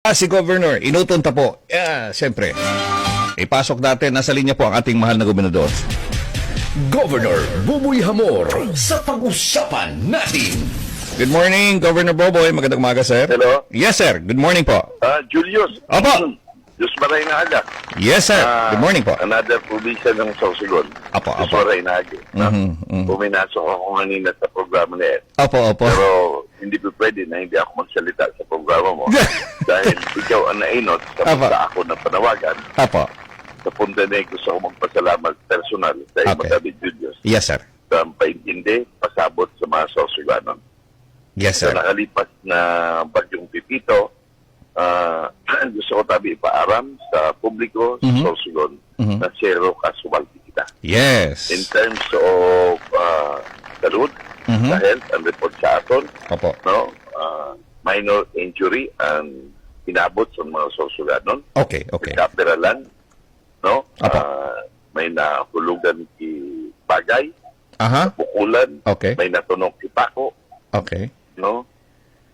Ah, si Governor, inutunta po. Yeah, siyempre. Ipasok natin, nasa linya po ang ating mahal na gobernador. Governor Buboy Hamor sa pag-usapan natin. Good morning, Governor Boboy. Magandang umaga, sir. Hello? Yes, sir. Good morning po. Ah, Julius. Opo. Diyos maray na aga. Yes, sir. Ah, Good morning po. Another probinsya ng Sausugon. Apo, Diyos apo. maray na aga. Mhm, mhm. Puminasok ako kanina sa programa na yan. Opo, opo. Pero hindi po pwede na hindi ako magsalita sa programa mo. dahil ikaw ang nainot sa Apo. punta ako ng panawagan. Opo. Sa punta na gusto ko magpasalamat personal sa Okay. David Julius. Yes, sir. Sa paintindi, pasabot sa mga Sausuganon. Yes, sa sir. nakalipas na bagyong Pipito, ah, gusto ko tabi ipaaram sa publiko Mhm. sa Sorsogon Mhm. na zero casualty kita. Yes. In terms of uh, salud, Mhm. sa health and report sa aton, Opo. no, ah, minor injury and inabot sa mga Sorsoganon. Okay, okay. Kapiralan, no, Apo. Ah, may nahulugan ki bagay, Aha. bukulan, Okay. may natunog ki pako, Okay. no?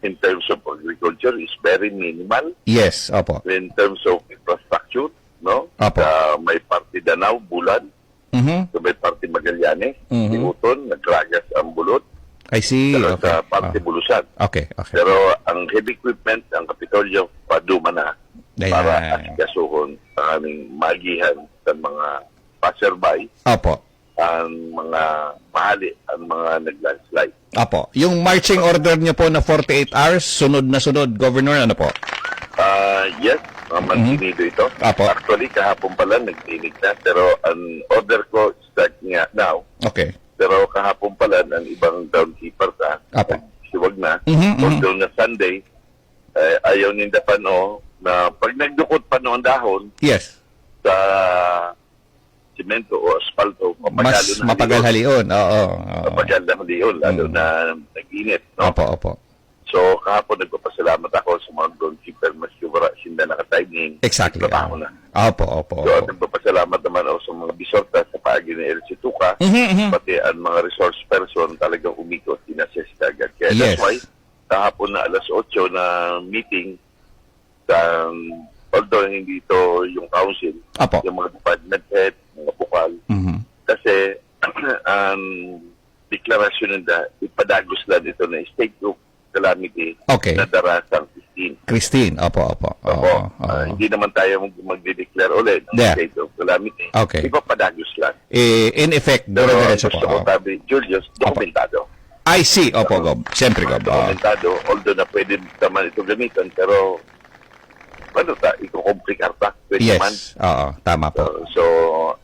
In terms of agriculture is very minimal. Yes, opo. In terms of infrastructure, no? Apo. Sa may parte Danau, Bulan, Mhm. sa may parte Magallanes, Mhm. Tibuton, nagragas ang bulot, I see. pero Okay. sa parte Bulusan. Ah, Okay, okay. Pero ang heavy equipment, ang Kapitolyo, paduma na Ayan. para asikasuhon ang aming magihan sa mga passerby, Opo. ang mga mahali, ang mga naglandslide. Apo. Yung marching order niyo po na 48 hours, sunod na sunod, Governor, ano po? Ah, yes, uh, mantinido ito. Mhm. Apo. Actually, kahapon pala nagtinig na, pero ang order ko start nga now. Okay. Pero kahapon pala, ang ibang groundkeeper na, Apo. siwag na, Mhm, mhm. although na Sunday, eh, ayaw ninda pa no, na pag nagdukot pa no ang dahon Yes. sa simento o asfalto, mapagalo Mas na mapagal halion. halion. Oo. oo. Mapagal na halion, lalo Mm. na nag-init. No? Opo, opo. So, kahapon nagpapasalamat ako sa mga groundkeeper, mas yubara, sinda nakatiming. Exactly. Trabaho oo. na. Opo, opo, So, opo. nagpapasalamat naman ako sa mga bisorta sa paagi ni El Situka, Mhm, mhm. pati ang mga resource person talagang umikot, inassess agad. Kaya Yes. that's why, kahapon na alas 8 na meeting, sa, although hindi ito yung council, Opo. yung mga department head, mga bukal, Mhm. kasi ang deklarasyon nila, ipadagos lang ito na state of calamity Okay. na darasang 15. Christine, opo, opo. Opo, Oo, oo. ah, hindi naman tayo mag- magde-declare ulit ng Yeah. state of calamity. Okay. Ipapadagos lang. Eh, in effect, Pero gusto ko sabi, Julius, dokumentado. I see. Opo, Gob. Siyempre, Gob. Dokumentado, although na pwede naman ito gamitan, pero ano ta, iko-complicate naman. Yes. Oo, tama po. So, so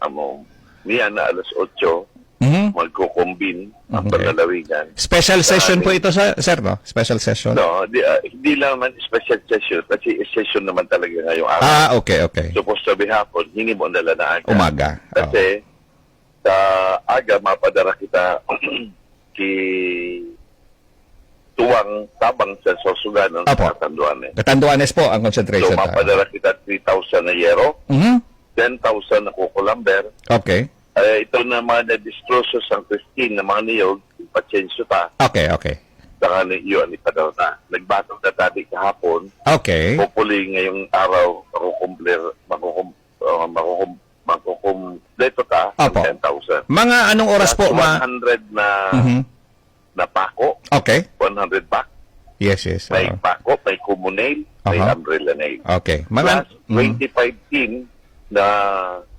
amo, niya na alas 8, Mhm. magko-combine ang Okay. panlalawigan. Special session po Dami. ito, sa, sir, no? Special session? No, di, ah, hindi lang naman special session, kasi session naman talaga ngayong araw. Ah, okay, okay. Supposed to be hapon, hindi mo nila na aga. Umaga. Kasi sa aga mapadara kita ki tuwang tabang sa Sorsoganon Apo. sa Tanduanes. Katanduanes po ang So concentration. mapadara kita 3,000 na yero, Mhm. 10,000 na kukulamber. Okay. Eh, ito na mga na-distroso sa Christine na mga niyog, ipachensyo ta, Okay, okay. saka ni yun, ipadara na. Nagbatong na tabi kahapon, Okay. hopefully ngayong araw, makukumplir, makukum, uh, makukum, makukumpleto ta, ng Apo. 10,000. Mga anong oras po, ma... 100 na Mhm. na pako, Okay. 100 pack, Yes, yes. may oo. pako, may kumo nail, may umbrella nail. Okay. Mga... Plus, Mhm. 25 team na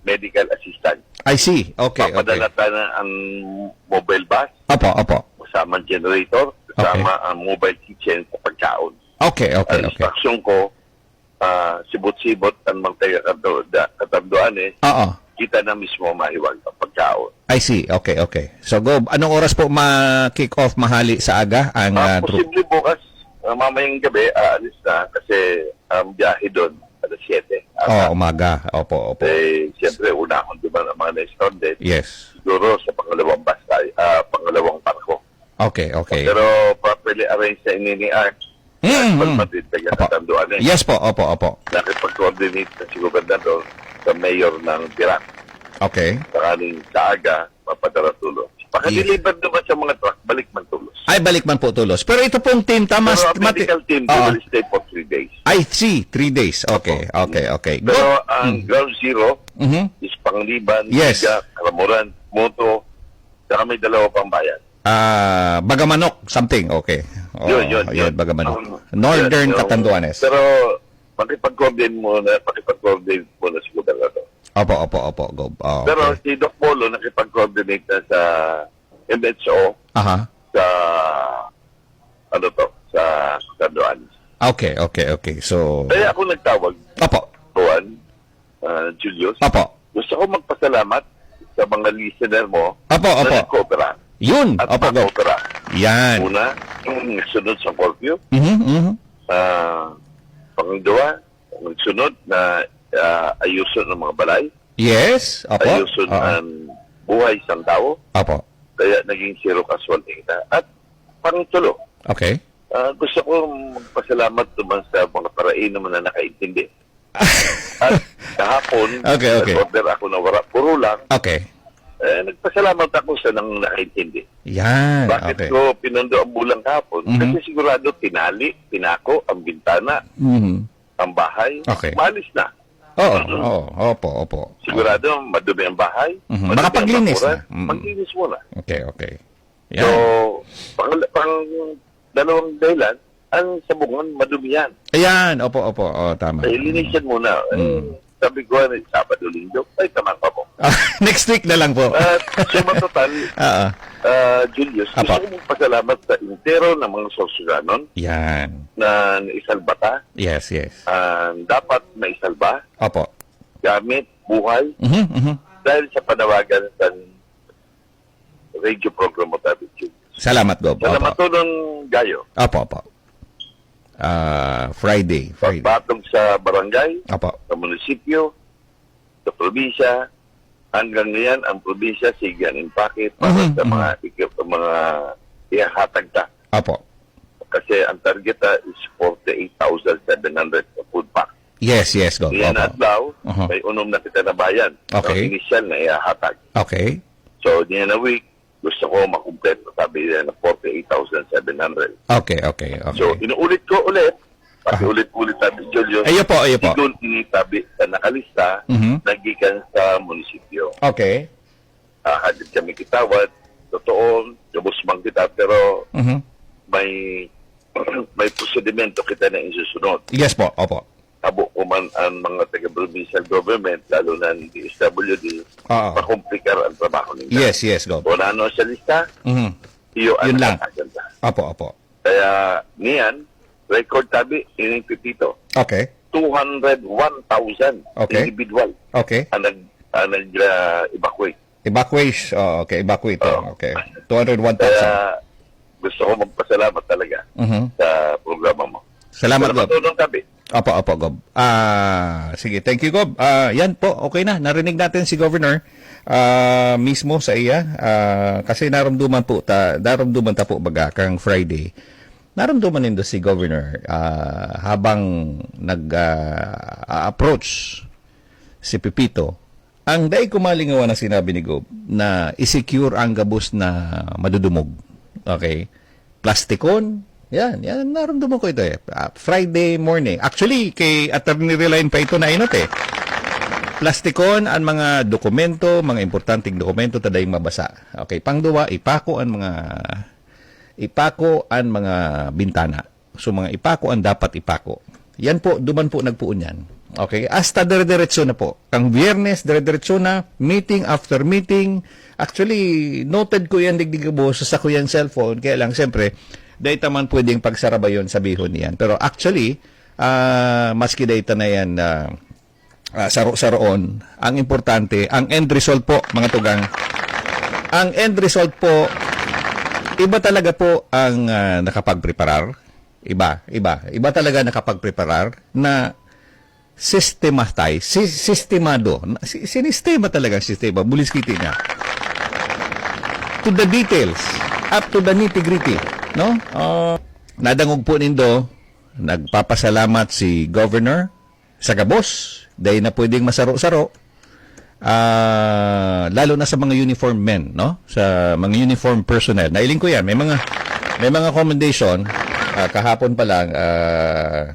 medical assistant. I see. Okay, okay. Papadala tayo na ang mobile bus, Opo, opo. kasama ang generator, kasama ang mobile kitchen sa pagkaon. Okay, okay, ang okay. instruction ko, ah, sibot-sibot ang mga taga katamduan eh, Oo. kita na mismo mahiwag ang pagkaon. I see. Okay, okay. So, Gob, anong oras po ma-kick off mahali sa aga ang uh, troop? posible bukas, ah, mamayang gabi, aalis na kasi ang biyahe doon, alas 7. Oh, umaga. Opo, opo. Eh, siyempre, una akong duman ang mga na-stranded. Yes. Siguro sa pangalawang bus tayo, ah, pangalawang barko. Okay, okay. Pero properly arrange sa inini art. Mm, mm. Katanduan eh. Yes po, opo, opo. Nakipag-coordinate sa si gobernador sa mayor ng Pirak. Okay. Sakaling sa aga, mapadara tulos. Paka-deliver naman sa mga truck, balik man tulos. Ay, balik man po tulos. Pero ito pong team, tama. Pero medical team, they Oo. will stay for three days. I see, three days. Okay, okay, okay. Go. Pero ang ground zero Mhm. is Pangliban, Yes. Liga, Kalamuran, Moto, saka may dalawa pang bayan. Ah, Bagamanok, something. Okay. Oh, yun, yun, yun, yun. Bagamanok. Um, Northern yun, Catanduanes. Pero, makipag-coordinate muna, makipag-coordinate muna si Gobernador. Opo, opo, opo. Go. Oh, Pero okay. si Doc Polo nakipag-coordinate na sa MHO Aha. Sa ano to, sa Catanduanes. Okay, okay, okay. So, Kaya ako nagtawag, opo, Juan, uh, Julius. opo. Gusto ko magpasalamat sa mga listener mo Opo, na opo. nagkopera. Yun. At Opo, go. nakopera. Yan. Una, yung nagsunod sa curfew. Mhm, mhm. Uh, pangalawa, nagsunod na uh, ayusin ng mga balay. Yes. Opo. Ayusin Oo. ang buhay isang tao. Opo. Kaya naging zero casualty na. At pangtulo, Okay. ah, gusto ko magpasalamat naman sa mga parain naman na nakaintindi. At kahapon, Okay, okay. nag-order ako na wala, puro lang. Okay. Eh, nagpasalamat ako sa nang nakaintindi. Yan. Bakit Okay. ko pinundo ang bulang kahapon? Mhm. Kasi sigurado tinali, pinako ang bintana, Mhm. ang bahay, Okay. malis na. Oo, oo, opo, opo. Sigurado madumi ang bahay, Mhm. madumi Makapaglinis ang bakuran, na. Mhm. maglinis muna. Okay, okay. So, Yan. pang, pang dalawang dahilan, ang sabungan madumi yan. Ayan, opo, opo. Oh, tama. Dahil linisan muna. Eh, Mm. sabi ko, ano, Sabado, Linggo, ay tamang pa mo. Ah, Next week na lang po. At suma total, Oo. Ah, Julius, Apa. gusto ko magpasalamat sa intero ng mga sorsuganon Yan. na naisalbata. Yes, yes. Ang dapat maisalba Opo. gamit buhay Mhm, mhm. dahil sa panawagan sa radio program mo tabi Julius. Salamat, Gob. Salamat Opo. to ng gayo. Opo, opo. Ah, Friday. Friday. Pagpatong sa barangay, Opo. sa munisipyo, sa probinsya, hanggang ngayon ang probinsya sige ang impake para Mhm, sa mga ikip mga ihahatag ta. Opo. Kasi ang target ta is 48,700 na food pack. Yes, yes, Gob. Yan at daw, Uh-huh. may unom na kita na bayan. Okay. Ang initial na ihahatag. Okay. So, diyan na week, gusto ko makumpleto. Sabi niya na 48,700. Okay, okay, okay. So, inuulit ko ulit. Pati ulit-ulit sabi Julio. Ayo po, ayo po. Doon initabi sa nakalista, Mhm. nagikan sa munisipyo. Okay. uh, hadid kami kitawat. Totoo, gabos man kita, pero Mhm. may may prosedimento kita na isusunod. Yes po, opo. Tabo ko man ang mga taga-provincial government, lalo na ng DSWD, Oo. makomplikar ang trabaho nila. Yes, yes, Gob. Kung ano sa lista, Mhm. iyo ang Yun lang. nakakaganda. Opo, opo. Kaya niyan, record tabi, ining pipito, Okay. 201,000 Okay. individual Okay. ang nag, ang nag-evacuate. Evacuate. Oh, okay, evacuate. Oo. Okay. 201,000. Kaya gusto ko magpasalamat talaga Mhm. sa programa mo. Salamat, Gob. Salamat tabi. Opo, opo, Gob. Ah, sige, thank you, Gob. Ah, yan po, okay na. Narinig natin si Governor ah, mismo sa iya Ah, kasi naramduman po ta, naramduman ta po baga kang Friday. Naramduman nindo si Governor ah, habang nag-approach si Pipito. Ang dai kumalingawan na sinabi ni Gob na isecure ang gabos na madudumog. Okay? Plastikon, yan, yan, naramdaman ko ito eh. Ah, Friday morning. Actually, kay Attorney Reline pa ito na inot eh. Plastikon ang mga dokumento, mga importanteng dokumento taday mabasa. Okay, pangduwa, ipako ang mga ipako ang mga bintana. So mga ipako ang dapat ipako. Yan po, duman po nagpuon yan. Okay, hasta dire-diretso na po. Kang biyernes, dire-diretso na, meeting after meeting. Actually, noted ko yan digdigabo sa ko yan cellphone. Kaya lang, siyempre, dahil taman pwedeng pagsaraba yon sabihon niyan. Pero actually, ah maski data na yan na ah, saro-saroon, ang importante, ang end result po, mga tugang, ang end result po, iba talaga po ang ah, nakapag-preparar. Iba, iba. Iba talaga nakapag-preparar na systematize, si, sistemado. Sinistema talaga ang sistema. Buliskiti niya. To the details. Up to the nitty-gritty. No? Uh, nadangog po nindo, nagpapasalamat si Governor sa Gabos dahil na pwedeng masaro-saro Ah, lalo na sa mga uniform men, no? Sa mga uniform personnel. Nailing ko 'yan. May mga may mga commendation. ah, kahapon pa lang, ah,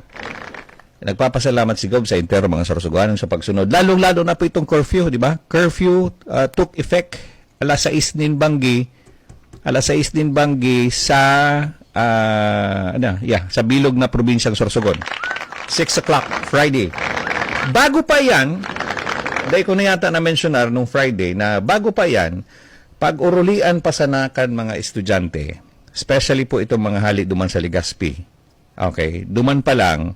nagpapasalamat si Gob sa intero mga sorsoganon sa pagsunod. Lalong-lalo na po itong curfew, di ba? Curfew ah, took effect alas 6 din banggi, alas 6 din banggi sa, ah, ano, yeah, sa bilog na probinsyang Sorsogon. 6 o'clock, Friday. Bago pa yan, dahil ko na yata na-mentionar nung Friday na bago pa yan, pag urulian pasanakan mga estudyante, especially po itong mga hali duman sa Ligaspi, okay, duman pa lang,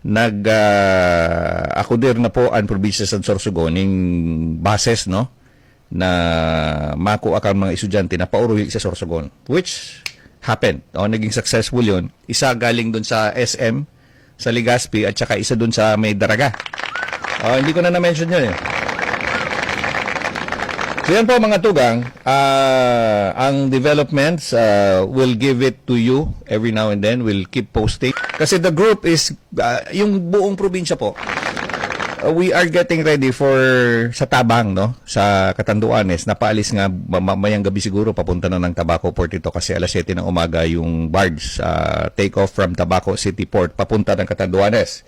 nag uh, akudir na po ang probinsya sa Sorsogon ng bases, no? na mako ang mga estudyante na pauruli sa Sorsogon which happened o naging successful yun. Isa galing dun sa SM sa Ligaspi at saka isa dun sa may Daraga Oh, hindi ko na na-mention yun eh. So yan po mga tugang, ah, ang developments ah, will give it to you every now and then. We'll keep posting. Kasi the group is, ah, yung buong probinsya po, ah, we are getting ready for sa Tabang, no? Sa Catanduanes. Napaalis nga ma- mamayang gabi siguro papunta na ng Tabaco Port ito kasi alas 7 ng umaga yung barge ah, take off from Tabaco City Port papunta ng Catanduanes.